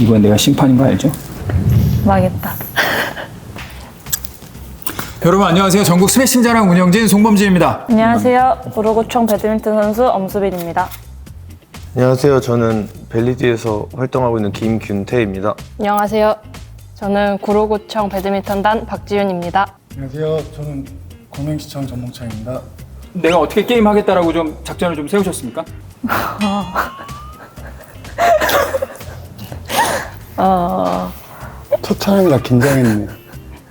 이번 내가 심판인 거 알죠? 망했다. 여러분 안녕하세요. 전국 스매싱 자랑 운영진 송범진입니다. 안녕하세요. 구로구청 배드민턴 선수 엄수빈입니다. 안녕하세요. 저는 벨리디에서 활동하고 있는 김균태입니다. 안녕하세요. 저는 구로구청 배드민턴단 박지윤입니다. 안녕하세요. 저는 광명시청 전몽창입니다. 내가 어떻게 게임 하겠다라고 좀 작전을 좀 세우셨습니까? 어, 첫 촬영이라 긴장했네요.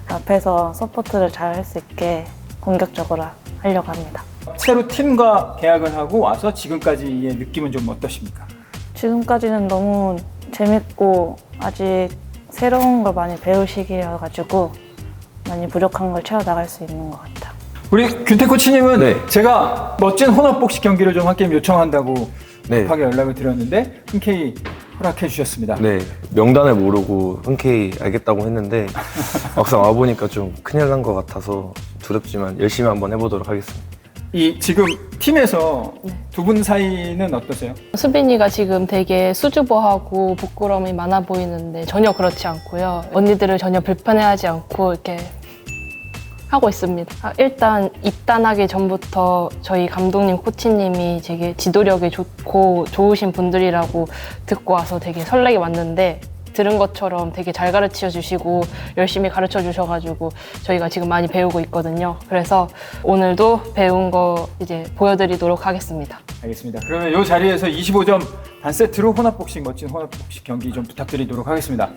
앞에서 서포트를 잘 할 수 있게 공격적으로 하려고 합니다. 새로 팀과 계약을 하고 와서 지금까지의 느낌은 좀 어떠십니까? 지금까지는 너무 재밌고 아직 새로운 걸 많이 배울 시기여 가지고 많이 부족한 걸 채워 나갈 수 있는 것 같아요. 우리 균태 코치님은 네. 제가 멋진 혼합복식 경기를 좀 한 게임 요청한다고 네. 급하게 연락을 드렸는데 흔쾌히 허락해 주셨습니다. 네, 명단을 모르고 흔쾌히 알겠다고 했는데 막상 와보니까 좀 큰일 난 것 같아서 두렵지만 열심히 한번 해보도록 하겠습니다. 이 지금 팀에서 두 분 사이는 어떠세요? 수빈이가 지금 되게 수줍어하고 부끄러움이 많아 보이는데 전혀 그렇지 않고요. 언니들을 전혀 불편해하지 않고 이렇게 하고 있습니다. 아, 일단 입단하기 전부터 저희 감독님, 코치님이 되게 지도력이 좋고 좋으신 분들이라고 듣고 와서 되게 설레게 왔는데 들은 것처럼 되게 잘 가르쳐 주시고 열심히 가르쳐 주셔가지고 저희가 지금 많이 배우고 있거든요. 그래서 오늘도 배운 거 이제 보여드리도록 하겠습니다. 알겠습니다. 그러면 이 자리에서 25점 반 세트로 혼합복식 멋진 혼합복식 경기 좀 부탁드리도록 하겠습니다.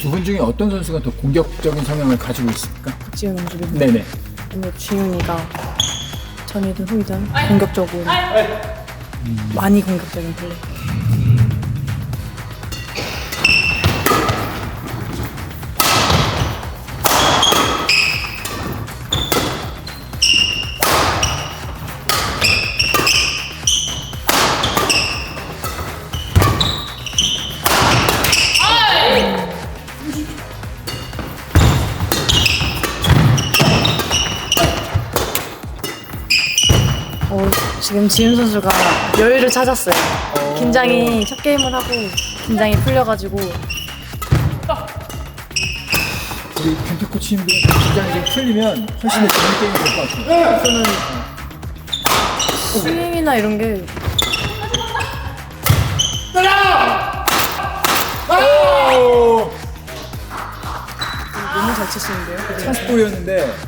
두 분 중에 어떤 선수가 더 공격적인 성향을 가지고 있습니까? 박지훈 선수는 네네. 근데 지훈이가 전이든 후이든 공격적으로 많이 공격적인 플레이. 지금 지훈 선수가 여유를 찾았어요. 긴장이 첫 게임을 하고 긴장이 풀려가지고 우리 벤트 코치님들 긴장이 좀 풀리면 훨씬 더 좋은 게임이 될 것 같습니다. 저는 스윙이나 이런 게 너무 잘 치시는데요. 찬스볼이었는데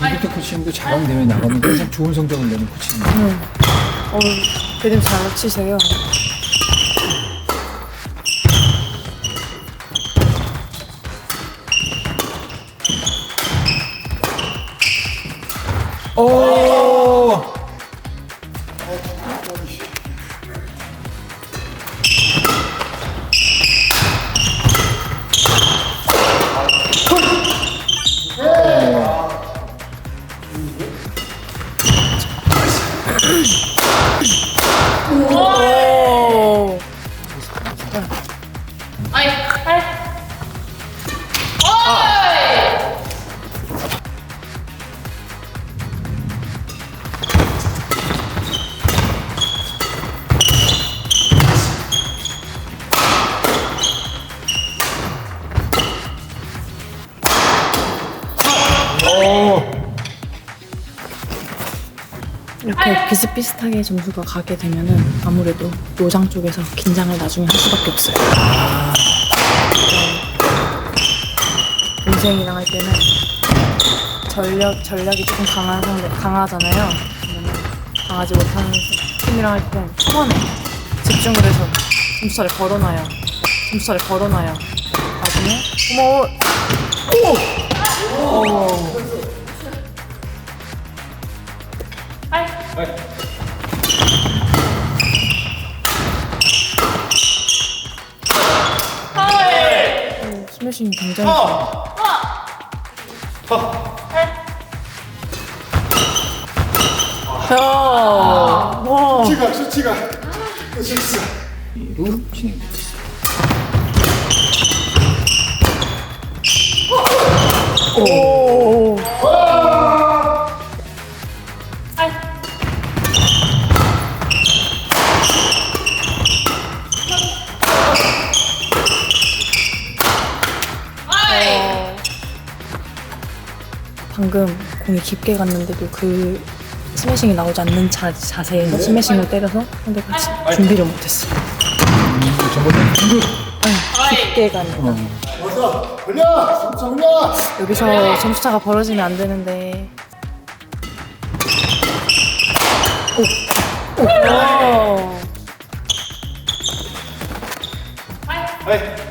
벤트 코치님도 자랑 대회 나가면 항상 좋은 성적을 내는 코치님. 어, 배드민 잘 치세요. 이렇게 비슷비슷하게 점수가 가게 되면은 아무래도 노장 쪽에서 긴장을 나중에 할 수밖에 없어요. 동생이랑 할 때는 전력 전략이 조금 상대 강하잖아요. 강하지 못하는 팀이랑 할때 초반에 집중을 해서 점수차를 걸어놔요. 점수차를 걸어놔요. 나중에 어머 스매싱이 굉장히 좋아요. 수치가 수치가. 수치가. 로 방금 공이 깊게 갔는데도 그 스매싱이 나오지 않는 자, 자세에서 스매싱을 때려서 상대가 지- 준비를 못했어요. 정보는 긴급 깊게 점수 올려! 여기서 점수차가 벌어지면 안 되는데. 오. 오. 오,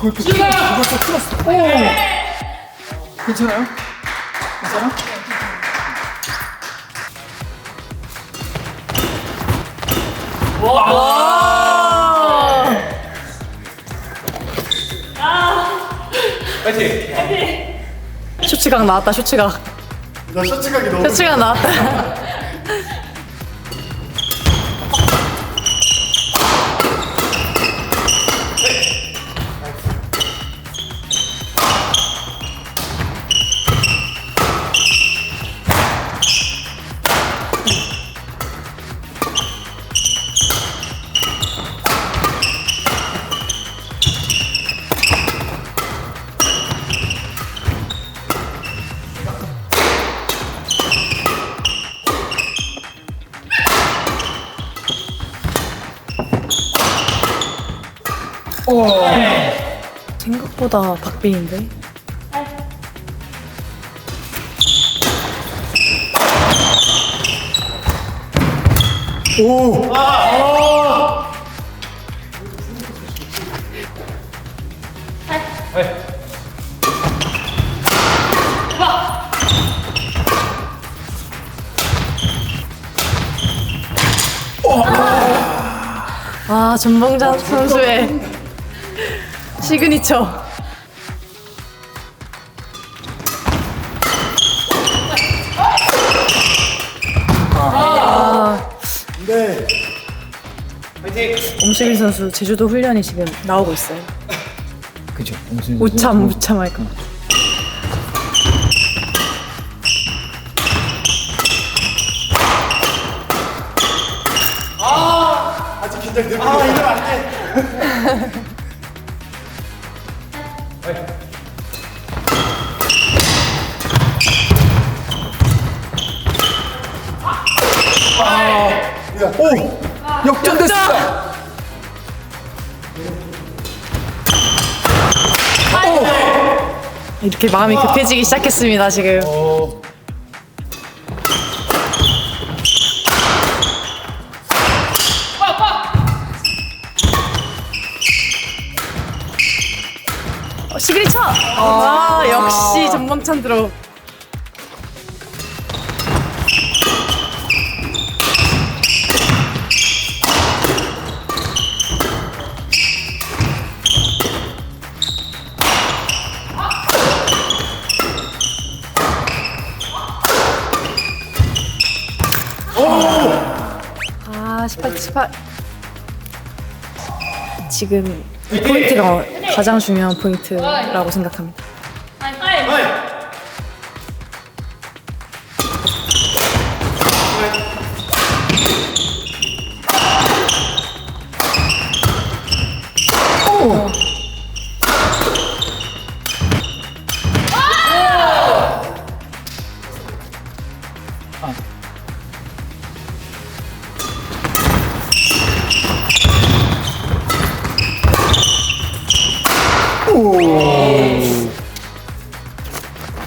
또 그걸 또 틀었어. 오, 괜찮아요? 괜찮아? 쇼츠각 나왔다, 쇼츠각. 나 셔츠각이 너무 쇼츠각 나왔다. 생각보다 박빙인데? 아, 전봉찬 선수의 시그니처. 네 엄수길 선수 제주도 훈련이 지금 나오고 있어요. 그죠. 무슨 무참 무참할 것. 아직 긴장되고 아 이러면 안 돼 역전됐습니다. 이렇게 마음이 급해지기 시작했습니다 지금. 어, 시그니처! 아, 역시 전범찬 들어. 지금 포인트가 가장 중요한 포인트라고 생각합니다.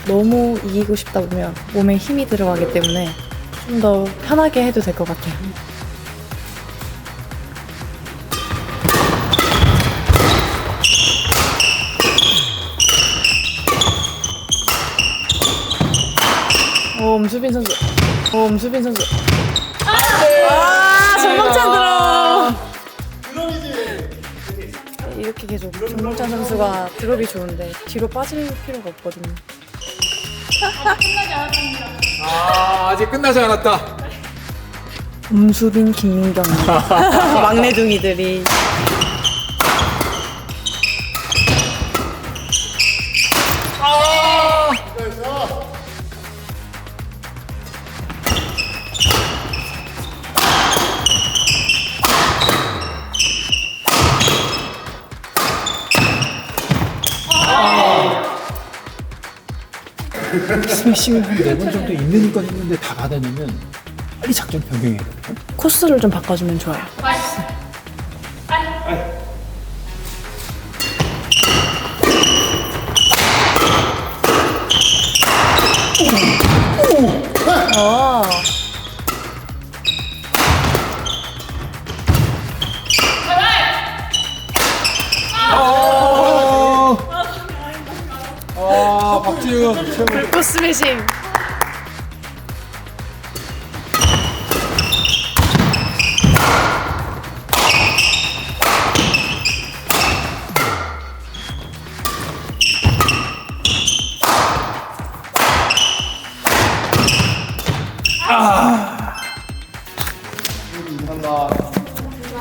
너무 이기고 싶다 보면 몸에 힘이 들어가기 때문에 좀 더 편하게 해도 될 것 같아요. 오, 엄수빈 선수. 오, 엄수빈 선수. 아, 전망찬 들어. 이렇게 계속 전망찬 선수가 드롭이 좋은데 뒤로 빠질 필요가 없거든요. 아, 아직 끝나지 않았다. 엄수빈, 김민경 막내 둥이들이 네 번 정도 있는 건 있는데 다 받아내면 빨리 작전 변경해야 되거든. 코스를 좀 바꿔주면 좋아요. 최고. 불꽃 스매싱.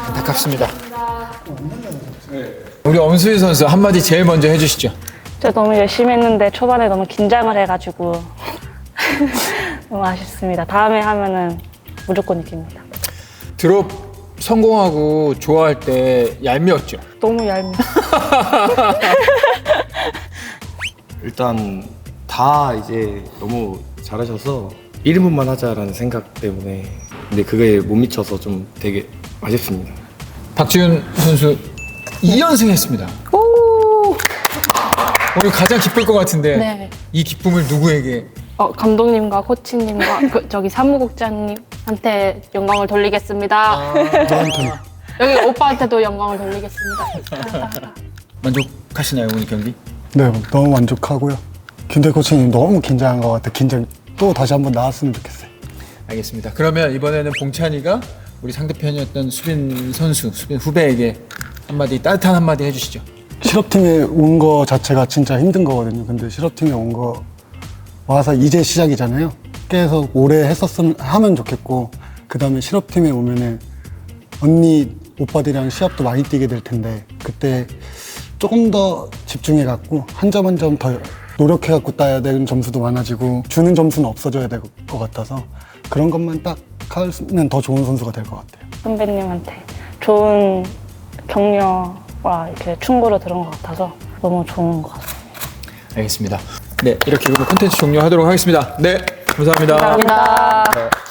안타깝습니다. 우리 엄수희 선수 한마디 제일 먼저 해주시죠. 진짜 너무 열심히 했는데 초반에 너무 긴장을 해가지고 너무 아쉽습니다. 다음에 하면은 무조건 이깁니다. 드롭 성공하고 좋아할 때 얄미웠죠. 너무 얄미. 일단 다 이제 너무 잘하셔서 1인분만 하자라는 생각 때문에 근데 그게 못 미쳐서 좀 되게 아쉽습니다. 박지훈 선수 2연승 했습니다. 오늘 가장 기쁠 것 같은데 네. 이 기쁨을 누구에게 어, 감독님과 코치님과 그, 저기 사무국장님한테 영광을 돌리겠습니다. 여기 오빠한테도 영광을 돌리겠습니다. 만족하시나요 오늘 경기? 네, 너무 만족하고요. 김대 코치님 너무 긴장한 것 같아. 긴장 또 다시 한번 나왔으면 좋겠어요. 알겠습니다. 그러면 이번에는 봉찬이가 우리 상대편이었던 수빈 선수, 수빈 후배에게 한마디 따뜻한 한마디 해주시죠. 실업팀에 온 거 자체가 진짜 힘든 거거든요. 근데 실업팀에 온 거 와서 이제 시작이잖아요. 계속 오래 했었으면 하면 좋겠고 그 다음에 실업팀에 오면은 언니 오빠들이랑 시합도 많이 뛰게 될 텐데 그때 조금 더 집중해 갖고 한 점 한 점 더 노력해 갖고 따야 되는 점수도 많아지고 주는 점수는 없어져야 될 것 같아서 그런 것만 딱 하면 더 좋은 선수가 될 것 같아요. 선배님한테 좋은 격려 와 이렇게 충고를 들은 것 같아서 너무 좋은 것 같습니다. 알겠습니다. 네, 이렇게 오늘 콘텐츠 종료하도록 하겠습니다. 네, 감사합니다. 감사합니다. 네.